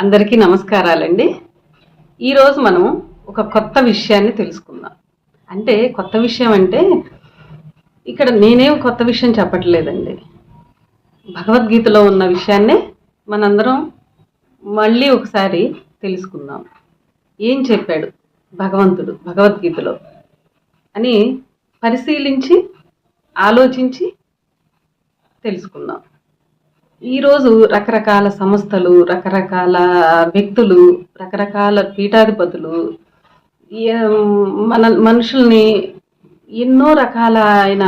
అందరికీ నమస్కారాలండి. ఈరోజు మనం ఒక కొత్త విషయాన్ని తెలుసుకుందాం. అంటే కొత్త విషయం అంటే ఇక్కడ నేనేం కొత్త విషయం చెప్పట్లేదండి. భగవద్గీతలో ఉన్న విషయాన్నే మనందరం మళ్ళీ ఒకసారి తెలుసుకుందాం. ఏం చెప్పాడు భగవంతుడు భగవద్గీతలో? అని పరిశీలించి ఆలోచించి తెలుసుకుందాం. ఈరోజు రకరకాల సంస్థలు రకరకాల వ్యక్తులు రకరకాల పీఠాధిపతులు మన మనుషుల్ని ఎన్నో రకాలైన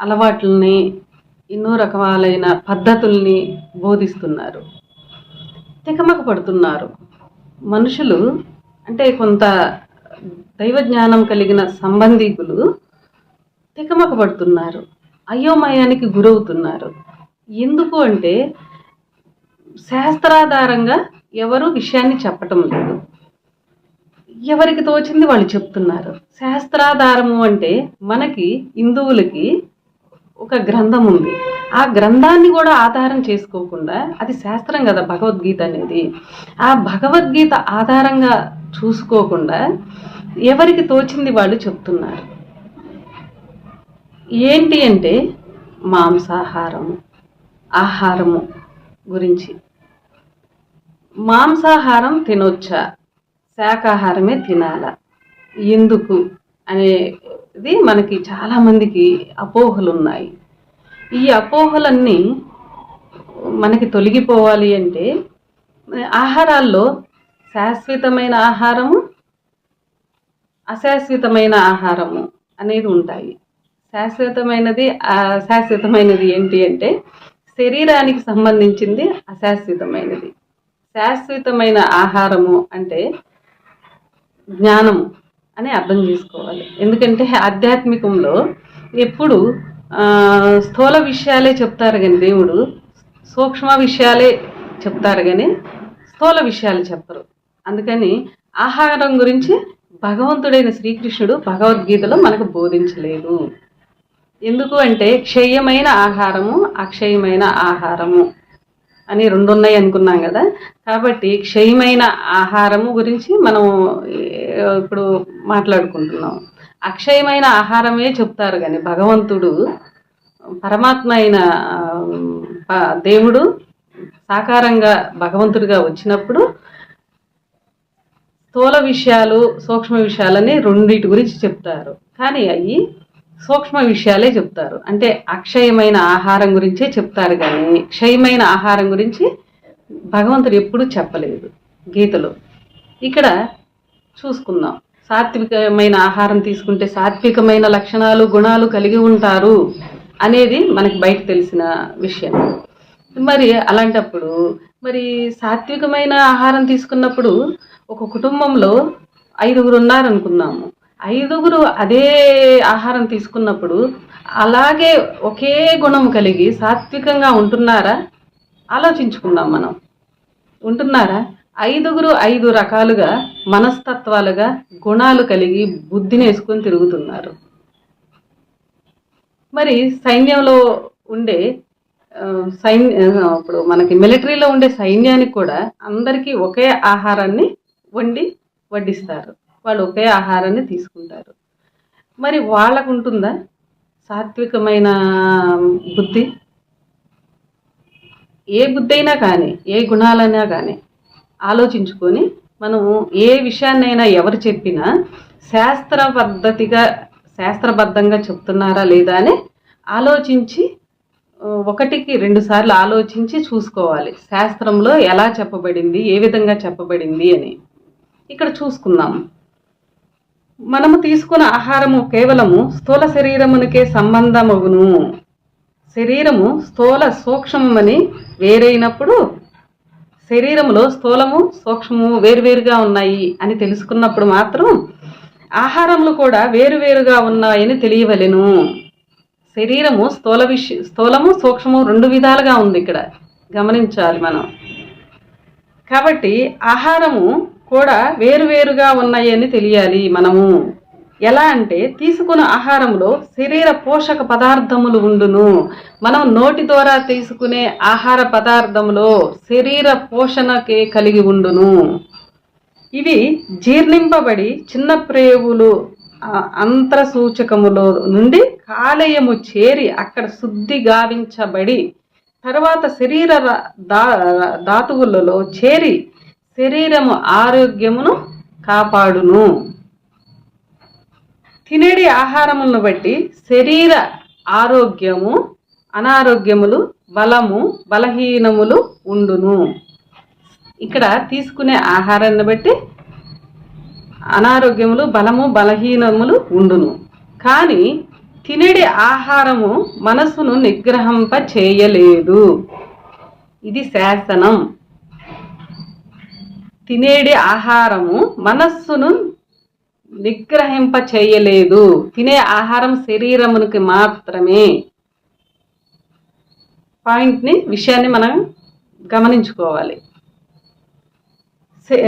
అలవాట్లని ఎన్నో రకాలైన పద్ధతుల్ని బోధిస్తున్నారు. తికమక పడుతున్నారు మనుషులు అంటే కొంత దైవ జ్ఞానం కలిగిన సంబంధికులు తికమక పడుతున్నారు అయోమయానికి గురవుతున్నారు. ఎందుకు అంటే శాస్త్రాధారంగా ఎవరు విషయాన్ని చెప్పటం లేదు. ఎవరికి తోచింది వాళ్ళు చెప్తున్నారు. శాస్త్రాధారము అంటే మనకి హిందువులకి ఒక గ్రంథం ఉంది. ఆ గ్రంథాన్ని కూడా ఆధారం చేసుకోకుండా అది శాస్త్రం కదా భగవద్గీత అనేది. ఆ భగవద్గీత ఆధారంగా చూసుకోకుండా ఎవరికి తోచింది వాళ్ళు చెప్తున్నారు? ఏంటి అంటే మాంసాహారము ఆహారము గురించి. మాంసాహారం తినొచ్చా? శాకాహారమే తినాలా? ఎందుకు? అనేది మనకి చాలామందికి అపోహలు ఉన్నాయి ఈ అపోహలన్నీ మనకి తొలగిపోవాలి అంటే ఆహారాల్లో శాశ్వతమైన ఆహారము అశాశ్వతమైన ఆహారము అనేది ఉంటాయి. శాశ్వతమైనది అశాశ్వతమైనది ఏంటి అంటే శరీరానికి సంబంధించింది అశాశ్వతమైనది. శాశ్వతమైన ఆహారము అంటే జ్ఞానము అని అర్థం చేసుకోవాలి. ఎందుకంటే ఆధ్యాత్మికంలో ఎప్పుడు స్థూల విషయాలే చెప్తారు కానీ దేవుడు సూక్ష్మ విషయాలే చెప్తారు కానీ స్థూల విషయాలు చెప్పరు. అందుకని ఆహారం గురించి భగవంతుడైన శ్రీకృష్ణుడు భగవద్గీతలో మనకు బోధించలేదు. ఎందుకు అంటే క్షయమైన ఆహారము అక్షయమైన ఆహారము అని రెండు ఉన్నాయి అనుకున్నాం కదా. కాబట్టి క్షయమైన ఆహారము గురించి మనం ఇప్పుడు మాట్లాడుకుంటున్నాం అక్షయమైన ఆహారమే చెప్తారు కానీ భగవంతుడు పరమాత్మ అయిన ప- దేవుడు సాకారంగా భగవంతుడిగా వచ్చినప్పుడు స్థూల విషయాలు సూక్ష్మ విషయాలని రెండింటి గురించి చెప్తారు. కానీ అవి సూక్ష్మ విషయాలే చెప్తారు. అంటే అక్షయమైన ఆహారం గురించే చెప్తారు కానీ క్షయమైన ఆహారం గురించి భగవంతుడు ఎప్పుడూ చెప్పలేదు గీతలో. ఇక్కడ చూసుకుందాం. సాత్వికమైన ఆహారం తీసుకుంటే సాత్వికమైన లక్షణాలు గుణాలు కలిగి ఉంటారు అనేది మనకి బయట తెలిసిన విషయం. మరి అలాంటప్పుడు మరి సాత్వికమైన ఆహారం తీసుకున్నప్పుడు ఒక కుటుంబంలో ఐదుగురు ఉన్నారనుకున్నాము ఐదుగురు అదే ఆహారం తీసుకున్నప్పుడు అలాగే ఒకే గుణం కలిగి సాత్వికంగా ఉంటున్నారా? ఆలోచించుకుందాం మనం. ఉంటున్నారా? ఐదుగురు ఐదు రకాలుగా మనస్తత్వాలుగా గుణాలు కలిగి బుద్ధిని వేసుకొని తిరుగుతున్నారు. మరి సైన్యంలో ఉండే సైన్య ఇప్పుడు మనకి మిలిటరీలో ఉండే సైన్యానికి కూడా అందరికీ ఒకే ఆహారాన్ని వండి వడ్డిస్తారు. వాళ్ళు ఒకే ఆహారాన్ని తీసుకుంటారు. మరి వాళ్ళకు ఉంటుందా సాత్వికమైన బుద్ధి? ఏ బుద్ధి అయినా కానీ ఏ గుణాలైనా కానీ ఆలోచించుకొని మనము ఏ విషయాన్నైనా ఎవరు చెప్పినా శాస్త్ర పద్ధతిగా శాస్త్రబద్ధంగా చెప్తున్నారా లేదా అని ఆలోచించి ఒకటికి రెండు సార్లు ఆలోచించి చూసుకోవాలి. శాస్త్రంలో ఎలా చెప్పబడింది ఏ విధంగా చెప్పబడింది అని. ఇక్కడ చూసుకుందాం. మనము తీసుకున్న ఆహారము కేవలము స్థూల శరీరమునికే సంబంధమగును. శరీరము స్థూల సూక్ష్మమని వేరైనప్పుడు శరీరములో స్థూలము సూక్ష్మము వేరువేరుగా ఉన్నాయి అని తెలుసుకున్నప్పుడు మాత్రం ఆహారములు కూడా వేరువేరుగా ఉన్నాయని తెలియవలెను. శరీరము స్థూల విష స్థూలము సూక్ష్మము రెండు విధాలుగా ఉంది ఇక్కడ. గమనించాలి మనం. కాబట్టి ఆహారము కూడా వేరువేరుగా ఉన్నాయని తెలియాలి మనము. ఎలా అంటే తీసుకున్న ఆహారంలో శరీర పోషక పదార్థములు ఉండును. మనం నోటి ద్వారా తీసుకునే ఆహార పదార్థములో శరీర పోషణకే కలిగి ఉండును. ఇవి జీర్ణింపబడి చిన్న ప్రేవులు అంతర సూచకములో నుండి కాలేయము చేరి అక్కడ శుద్ధి గావించబడి తర్వాత శరీర దా ధాతువులలో చేరి శరీరము ఆరోగ్యమును కాపాడును. తినడి ఆహారములను బట్టి శరీర ఆరోగ్యము అనారోగ్యములు బలము బలహీనములు ఉండును. ఇక్కడ తీసుకునే ఆహారాన్ని బట్టి అనారోగ్యములు బలము బలహీనములు ఉండును. కానీ తినడి ఆహారము మనసును నిగ్రహింప చేయలేదు ఇది శాసనం. తినేడి ఆహారము మనస్సును నిగ్రహింప చేయలేదు తినే ఆహారం శరీరమునికి మాత్రమే. పాయింట్ని విషయాన్ని మనం గమనించుకోవాలి.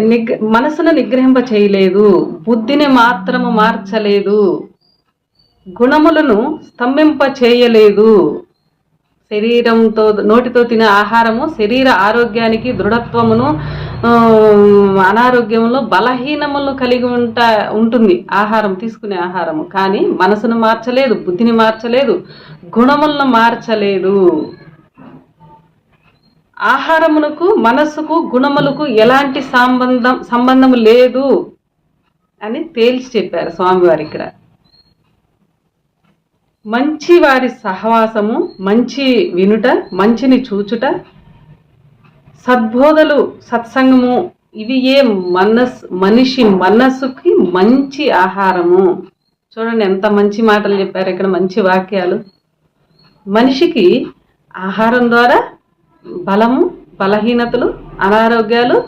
నిగ్ మనసును నిగ్రహింప చేయలేదు బుద్ధిని మాత్రము మార్చలేదు. గుణములను స్తంభింప చేయలేదు శరీరంతో నోటితో తినే ఆహారము శరీర ఆరోగ్యానికి దృఢత్వమును అనారోగ్యంలో బలహీనములు కలిగి ఉంట ఉంటుంది. ఆహారం తీసుకునే ఆహారము. కానీ మనసును మార్చలేదు బుద్ధిని మార్చలేదు గుణములను మార్చలేదు. ఆహారమునకు మనస్సుకు గుణములకు ఎలాంటి సంబంధం సంబంధం లేదు అని తేల్చి చెప్పారు స్వామివారు ఇక్కడ. మంచి వారి సహవాసము మంచి వినుట మంచిని చూచుట సద్బోధలు సత్సంగము ఇవి ఏ మనస్ మనిషి మనస్సుకి మంచి ఆహారము. చూడండి ఎంత మంచి మాటలు చెప్పారు ఇక్కడ మంచి వాక్యాలు. మనిషికి ఆహారం ద్వారా బలము బలహీనతలు అనారోగ్యాలు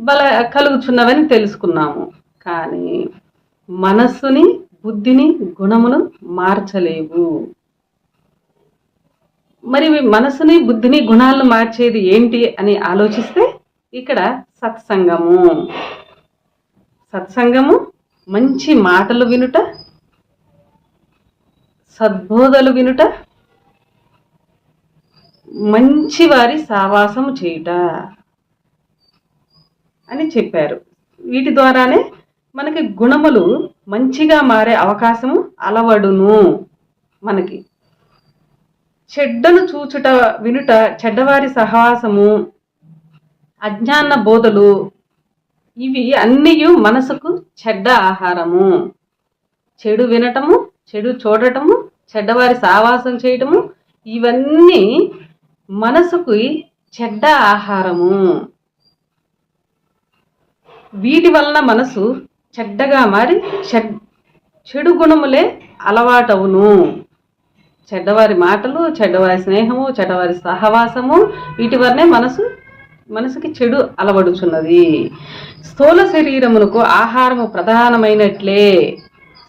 బల కలుగుచున్నవని తెలుసుకున్నాము. కానీ మనస్సుని బుద్ధిని గుణమును మార్చలేవు. మరి మనసుని బుద్ధిని గుణాలను మార్చేది ఏంటి అని ఆలోచిస్తే ఇక్కడ సత్సంగము. సత్సంగము మంచి మాటలు వినుట సద్బోధలు వినుట మంచి వారి సావాసము చేయుట అని చెప్పారు. వీటి ద్వారానే మనకి గుణములు మంచిగా మారే అవకాశము అలవడును మనకి. చెడ్డను చూచుట వినుట చెడ్డవారి సహవాసము అజ్ఞాన బోధలు ఇవి అన్నీ మనసుకు చెడ్డ ఆహారము. చెడు వినటము చెడు చూడటము చెడ్డవారి సావాసం చేయటము ఇవన్నీ మనసుకు చెడ్డ ఆహారము. వీటి వలన మనసు చెడ్డగా మారి చెడ్ చెడు గుణములే అలవాటవును. చెడ్డవారి మాటలు చెడ్డవారి స్నేహము చెడ్డవారి సహవాసము వీటి వల్లనే మనసు మనసుకి చెడు అలవడుచున్నది. స్థూల శరీరమునకు ఆహారము ప్రధానమైనట్లే.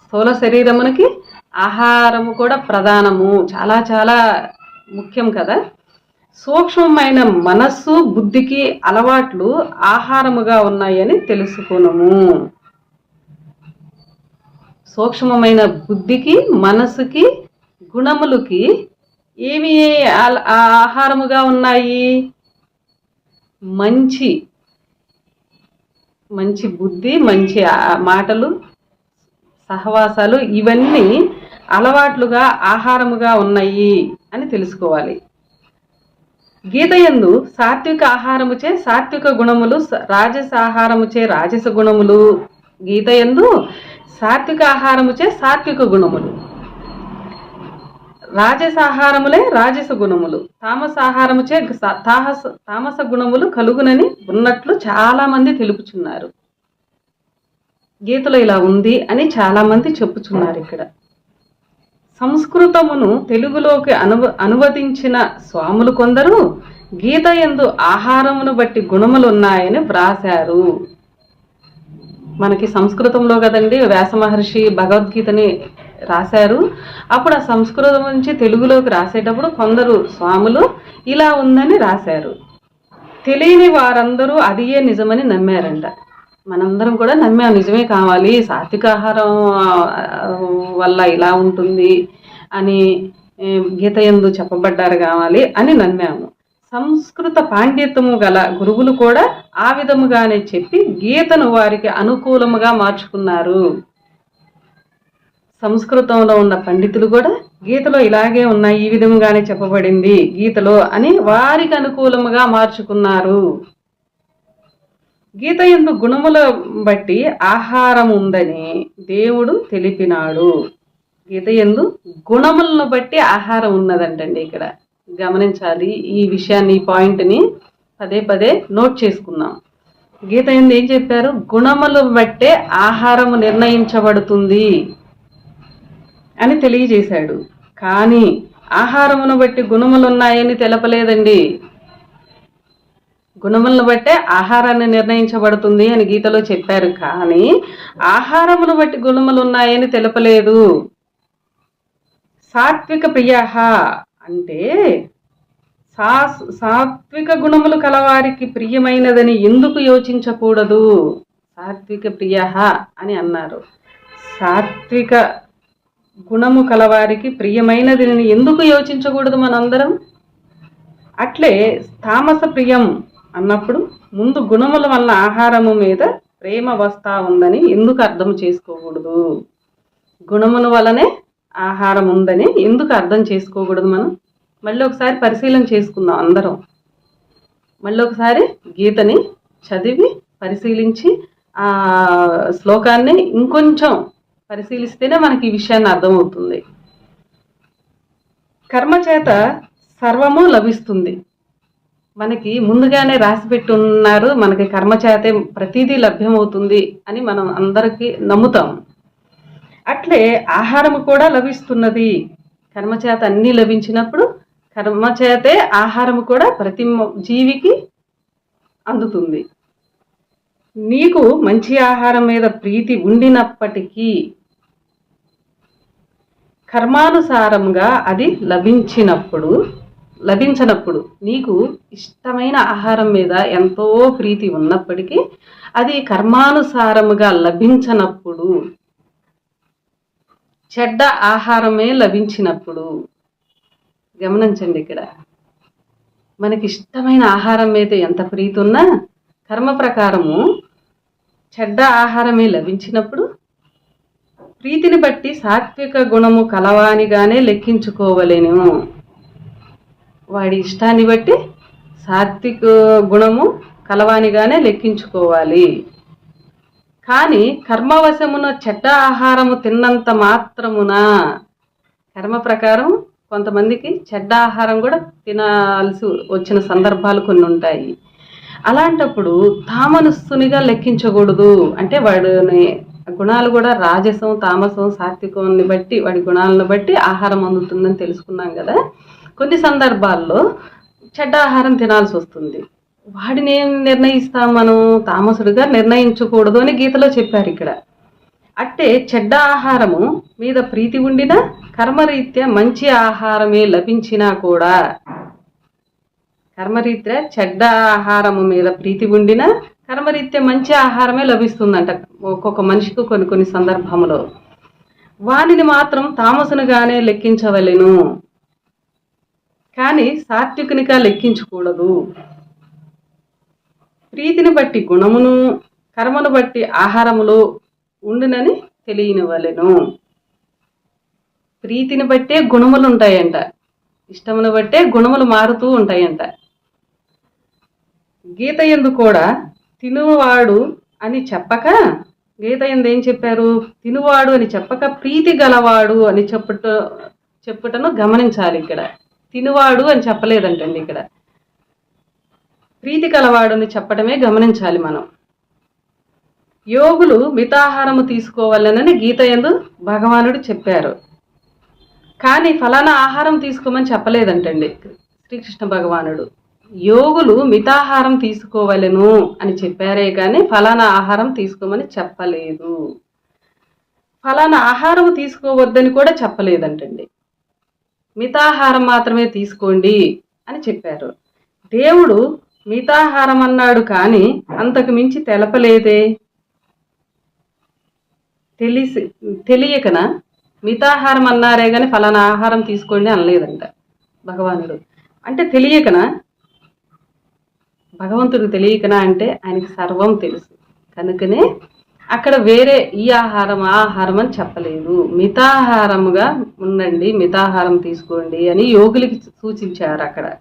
స్థూల శరీరమునకి ఆహారము కూడా ప్రధానము. చాలా చాలా ముఖ్యం కదా. సూక్ష్మమైన మనస్సు బుద్ధికి అలవాట్లు ఆహారముగా ఉన్నాయని తెలుసుకునము. సూక్ష్మమైన బుద్ధికి మనసుకి గుణములకి ఏమి ఆహారముగా ఉన్నాయి? మంచి మంచి బుద్ధి మంచి మాటలు సహవాసాలు ఇవన్నీ అలవాట్లుగా ఆహారముగా ఉన్నాయి అని తెలుసుకోవాలి. గీతయందు సాత్విక ఆహారముచే సాత్విక గుణములు రాజస ఆహారముచే రాజస గుణములు. గీతయందు సాత్విక ఆహారముచే సాత్విక గుణములు. రాజసాహారములే రాజస గుణములు. తామసాహారముచే తాహస తామస గుణములు కలుగునని ఉన్నట్లు చాలామంది తెలుపుచున్నారు. గీతలో ఇలా ఉంది అని చాలామంది చెప్పుచున్నారు ఇక్కడ. సంస్కృతమును తెలుగులోకి అనువ అనువదించిన స్వాములు కొందరు గీత ఎందు ఆహారమును బట్టి గుణములు ఉన్నాయని వ్రాశారు. మనకి సంస్కృతంలో కదండి వ్యాస మహర్షి భగవద్గీతని రాశారు. అప్పుడు ఆ సంస్కృతం నుంచి తెలుగులోకి రాసేటప్పుడు కొందరు స్వాములు ఇలా ఉందని రాశారు. తెలియని వారందరూ అదియే నిజమని నమ్మారంట. మనందరం కూడా నమ్మాం నిజమే కావాలి సాత్వికాహారం వల్ల ఇలా ఉంటుంది అని గీత ఎందు చెప్పబడ్డారు కావాలి అని నమ్మాము. సంస్కృత పాండిత్యము గల గురువులు కూడా ఆ విధముగానే చెప్పి గీతను వారికి అనుకూలముగా మార్చుకున్నారు. సంస్కృతంలో ఉన్న పండితులు కూడా గీతలో ఇలాగే ఉన్నాయి ఈ విధంగానే చెప్పబడింది గీతలో అని వారికి అనుకూలముగా మార్చుకున్నారు. గీత ఎందు గుణముల బట్టి ఆహారం ఉందని దేవుడు తెలిపినాడు. గీత ఎందు గుణములను బట్టి ఆహారం ఉన్నదంటండి ఇక్కడ. గమనించాలి ఈ విషయాన్ని ఈ పాయింట్ని పదే పదే నోట్ చేసుకుందాం. గీత ఎందు ఏం చెప్పారు? గుణములు బట్టే ఆహారము నిర్ణయించబడుతుంది. అని తెలియజేశాడు. కానీ ఆహారమును బట్టి గుణములు ఉన్నాయని తెలపలేదండి. గుణములను బట్టే ఆహారాన్ని నిర్ణయించబడుతుంది అని గీతలో చెప్పారు. కానీ ఆహారమును బట్టి గుణములు ఉన్నాయని తెలపలేదు. సాత్విక ప్రియాహ అంటే సా సాత్విక గుణములు కలవారికి ప్రియమైనదని ఎందుకు యోచించకూడదు? సాత్విక ప్రియహ అని అన్నారు. సాత్విక గుణము కలవారికి ప్రియమైనది ఎందుకు యోచించకూడదు మనందరం? అట్లే తామస ప్రియం అన్నప్పుడు ముందు గుణముల వల్ల ఆహారము మీద ప్రేమ వస్తా ఉందని ఎందుకు అర్థం చేసుకోకూడదు? గుణముల వలనే ఆహారం ఉందని ఎందుకు అర్థం చేసుకోకూడదు మనం? మళ్ళీ ఒకసారి పరిశీలన చేసుకుందాం అందరం. మళ్ళీ ఒకసారి గీతని చదివి పరిశీలించి ఆ శ్లోకాన్ని ఇంకొంచెం పరిశీలిస్తేనే మనకి ఈ విషయాన్ని అర్థమవుతుంది. కర్మ చేత సర్వము లభిస్తుంది. మనకి ముందుగానే రాసి పెట్టున్నారు మనకి కర్మ చేతే ప్రతిదీ లభ్యమవుతుంది అని మనం అందరికీ నమ్ముతాం. అట్లే ఆహారం కూడా లభిస్తున్నది. కర్మ చేత అన్నీ లభించినప్పుడు కర్మ చేతే ఆహారం కూడా ప్రతి జీవికి అందుతుంది. నీకు మంచి ఆహారం మీద ప్రీతి ఉండినప్పటికీ కర్మానుసారంగా అది లభించినప్పుడు లభించనప్పుడు నీకు ఇష్టమైన ఆహారం మీద ఎంతో ప్రీతి ఉన్నప్పటికీ అది కర్మానుసారముగా లభించనప్పుడు చెడ్డ ఆహారమే లభించినప్పుడు. గమనించండి ఇక్కడ. మనకి ఇష్టమైన ఆహారం మీద ఎంత ప్రీతి ఉన్నా కర్మ ప్రకారము చెడ్డ ఆహారమే లభించినప్పుడు ప్రీతిని బట్టి సాత్విక గుణము కలవానిగానే లెక్కించుకోవలేను వాడి ఇష్టాన్ని బట్టి సాత్విక గుణము కలవానిగానే లెక్కించుకోవాలి. కానీ కర్మవశమున చెడ్డ ఆహారము తిన్నంత మాత్రమున కర్మ ప్రకారం కొంతమందికి చెడ్డ ఆహారం కూడా తినాల్సి వచ్చిన సందర్భాలు కొన్ని ఉంటాయి. అలాంటప్పుడు తామనస్సునిగా లెక్కించకూడదు. అంటే వాడిని గుణాలు కూడా రాజసం తామసం సాత్వికంని బట్టి వాడి గుణాలను బట్టి ఆహారం అందుతుందని తెలుసుకున్నాం కదా. కొన్ని సందర్భాల్లో చెడ్డ ఆహారం తినాల్సి వస్తుంది. వాడిని ఏం నిర్ణయిస్తాం మనం? తామసుడిగా నిర్ణయించకూడదు అని గీతలో చెప్పారు ఇక్కడ. అట్టే చెడ్డ ఆహారము మీద ప్రీతి ఉండినా కర్మరీత్యా మంచి ఆహారమే లభించినా కూడా కర్మరీత్యా చెడ్డ ఆహారము మీద ప్రీతి ఉండినా కర్మరీత్యా మంచి ఆహారమే లభిస్తుందంట ఒక్కొక్క మనిషికి కొన్ని కొన్ని సందర్భంలో వానిని మాత్రం తామసునిగానే లెక్కించవలెను. కానీ సాత్వికునిగా లెక్కించకూడదు. ప్రీతిని బట్టి గుణమును కర్మను బట్టి ఆహారములో ఉండునని తెలియనివలెను ప్రీతిని బట్టే గుణములు ఉంటాయంట ఇష్టమును బట్టే గుణములు మారుతూ ఉంటాయంట. గీత ఎందు కూడా తినువాడు అని చెప్పక గీత ఏం చెప్పారు? తినువాడు అని చెప్పక ప్రీతి గలవాడు అని చెప్పుట చెప్పుటను గమనించాలి ఇక్కడ. తినువాడు అని చెప్పలేదంటండి ఇక్కడ. ప్రీతి గలవాడు అని చెప్పడమే గమనించాలి మనం. యోగులు మితాహారము తీసుకోవాలనని గీత ఎందు భగవానుడు చెప్పారు. కానీ ఫలానా ఆహారం తీసుకోమని చెప్పలేదంటండి శ్రీకృష్ణ భగవానుడు. యోగులు మితాహారం తీసుకోవలెను అని చెప్పారే కానీ ఫలానా ఆహారం తీసుకోమని చెప్పలేదు. ఫలానా ఆహారం తీసుకోవద్దని కూడా చెప్పలేదంటండి. మితాహారం మాత్రమే తీసుకోండి అని చెప్పారు. దేవుడు మితాహారం అన్నాడు కానీ అంతకు మించి తెలపలేదే. తెలిసి తెలియకనా? మితాహారం అన్నారే కానీ ఫలానా ఆహారం తీసుకోండి అనలేదంట భగవానుడు. అంటే తెలియకనా? భగవంతుడికి తెలియకనా అంటే ఆయనకి సర్వం తెలుసు. కనుకనే అక్కడ వేరే ఈ ఆహారం ఆ ఆహారం అని చెప్పలేదు. మితాహారముగా ఉండండి మితాహారం తీసుకోండి అని యోగులకి సూచించారు అక్కడ.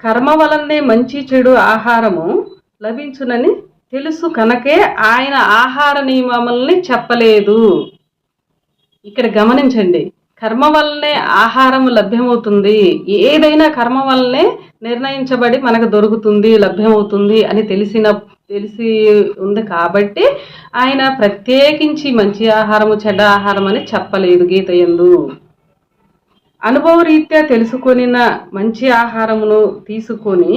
కర్మ వలనే మంచి చెడు ఆహారము లభించునని తెలుసు కనుకే ఆయన ఆహార నియమముల్ని చెప్పలేదు. ఇక్కడ గమనించండి. కర్మ వల్లనే ఆహారం లభ్యమవుతుంది. ఏదైనా కర్మ వల్లనే నిర్ణయించబడి మనకు దొరుకుతుంది లభ్యమవుతుంది అని తెలిసిన తెలిసి ఉంది కాబట్టి ఆయన ప్రత్యేకించి మంచి ఆహారము చెడ్డ ఆహారం అని చెప్పలేదు గీత ఎందు అనుభవరీత్యా తెలుసుకొనిన మంచి ఆహారమును తీసుకొని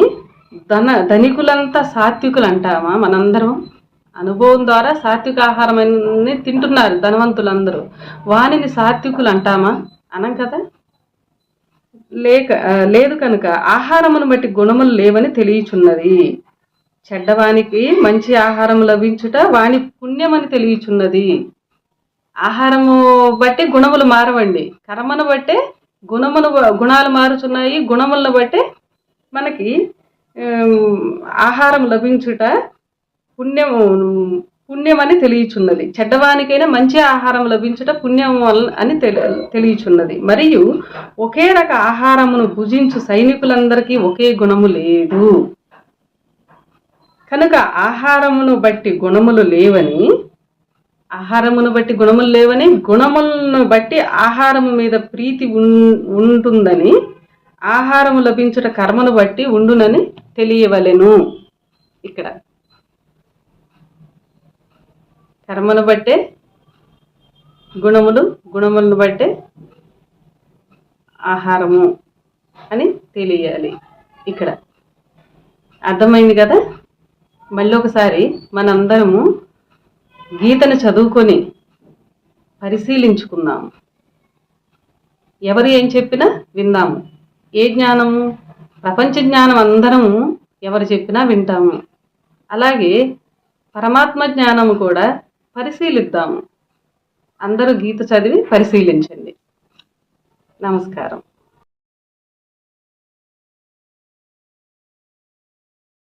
ధన ధనికులంతా సాత్వికులు అంటామా మనందరం? అనుభవం ద్వారా సాత్విక ఆహారం తింటున్నారు ధనవంతులందరూ. వానిని సాత్వికులు అంటామా? అనం కదా? లేక లేదు కనుక ఆహారమును బట్టి గుణములు లేవని తెలియచున్నది. చెడ్డవానికి మంచి ఆహారం లభించుట వాని పుణ్యమని తెలియచున్నది. ఆహారము బట్టి గుణములు మారవండి. కర్మను బట్టే గుణమును గుణాలు మారుచున్నాయి. గుణములను బట్టే మనకి ఆహారం లభించుట పుణ్యము పుణ్యమని తెలియచున్నది. చెడ్డవానికైనా మంచి ఆహారం లభించుట పుణ్యం వల్ల అని తెలి తెలియచున్నది. మరియు ఒకే రక ఆహారమును భుజించు సైనికులందరికీ ఒకే గుణము లేదు. కనుక ఆహారమును బట్టి గుణములు లేవని ఆహారమును బట్టి గుణములు లేవని గుణములను బట్టి ఆహారము మీద ప్రీతి ఉంటుందని ఆహారము లభించుట కర్మను బట్టి ఉండునని తెలియవలెను. ఇక్కడ కర్మను బట్టే గుణములు గుణములను బట్టే ఆహారము అని తెలియాలి ఇక్కడ. అర్థమైంది కదా? మళ్ళీ ఒకసారి మనందరము గీతను చదువుకొని పరిశీలించుకుందాము ఎవరు ఏం చెప్పినా విందాము. ఏ జ్ఞానము? ప్రపంచ జ్ఞానం అందరము ఎవరు చెప్పినా వింటాము. అలాగే పరమాత్మ జ్ఞానము కూడా పరిశీలిద్దాము. అందరూ గీత చదివి పరిశీలించండి. నమస్కారం.